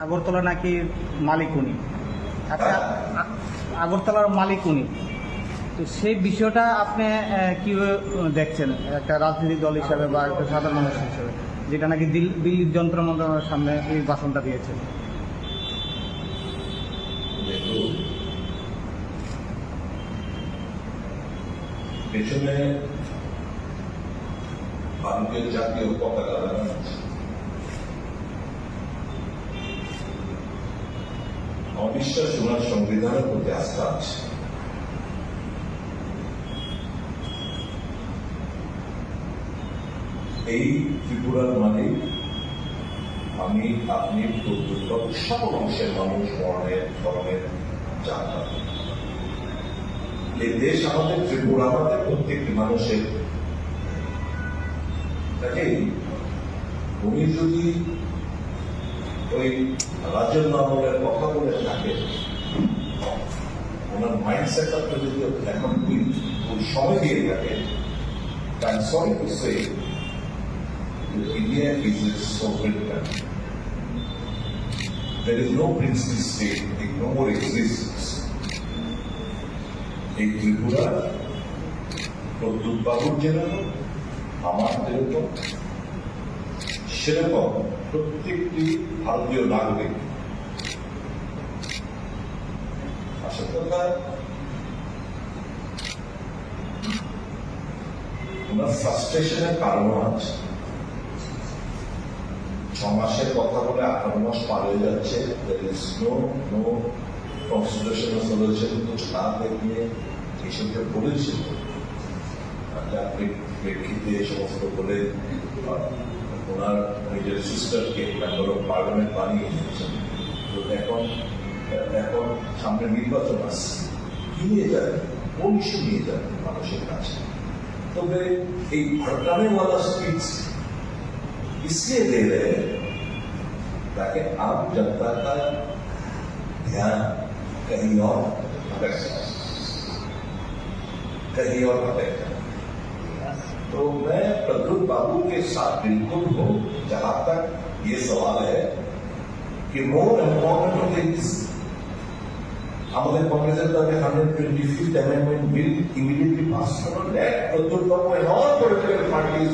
আগরতলা নাকি মালিক উনি। আচ্ছা আগরতলার মালিক উনি। তো সেই বিষয়টা আপনি কীভাবে দেখছেন? একটা রাজনৈতিক দল হিসাবে বা একটা সাধারণ মানুষ হিসাবে, যেটা নাকি দিল- দিল্লির যন্ত্র মন্ত্রণালয়ের সামনে এই ভাষণটা দিয়েছেন পেছনে ভারতীয় জাতীয় পতাকা লাগানো অবিশ্বাস ওনার সংবিধানের প্রতি আস্থা আছে। এই ত্রিপুরার মালিক, আমি, আপনি সকল অংশের মানুষ বর্ণের ধর্মের জানতাম এই দেশ আমাদের ত্রিপুরা, আমাদের প্রত্যেকটি মানুষের। কাজেই উনি যদি ওই আমলের কথা বলে থাকেন ওনার মাইন্ডসেট আপনি যদি এখন ওই ওই সময় দিয়ে that India is a sovereign country. There is no princely state, it no more exists. এই ত্রিপুরা প্রদ্যুৎ বাবুর যেরকম আমার যেরকম সেরকম প্রত্যেকটি ভারতীয় নাগরিক। ফ্রাস্ট্রেশনের কারণও আছে। ছ মাসের কথা বলে আঠারো মাস পার হয়ে যাচ্ছে প্রেক্ষিতে এই সমস্ত বলে ওনার নিজের সিস্টারকে মেম্বার অফ পার্লামেন্ট বানিয়ে দিয়েছেন তো এখন এখন সামনে নির্বাচন আসছে কি নিয়ে যাবে কোন ইস্যু নিয়ে যাবে মানুষের কাছে তবে এই ভটকানে वाला स्पीच इसलिए दे रहे हैं ताकि आम जनता का ध्यान कहीं और भटक जाए कहीं और भटक जाए तो मैं प्रद्युत बाबू के साथ बिल्कुल हूं जहां तक ये सवाल है कि मोर इम्पोर्टेंट थिंग्स আমাদের কংগ্রেসের দাবি hundred twenty fifth amendment bill immediately pass করো that Pradyut babu and all political parties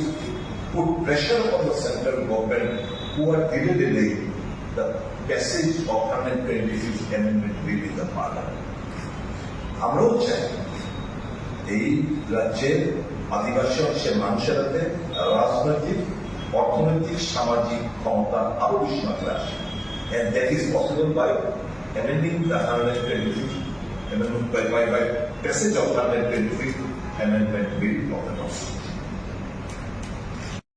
put pressure on the central government who are delaying the passage of 125th amendment bill in the parliament. আমরাও চাই এই রাজ্যের আদিবাসী অংশের মানুষের হাতে রাজনৈতিক অর্থনৈতিক সামাজিক ক্ষমতা আরও বেশি মাত্রায় আসে and that is possible by amending the 125th amendment by, by, by passage of 125th amendment bill of the constitution.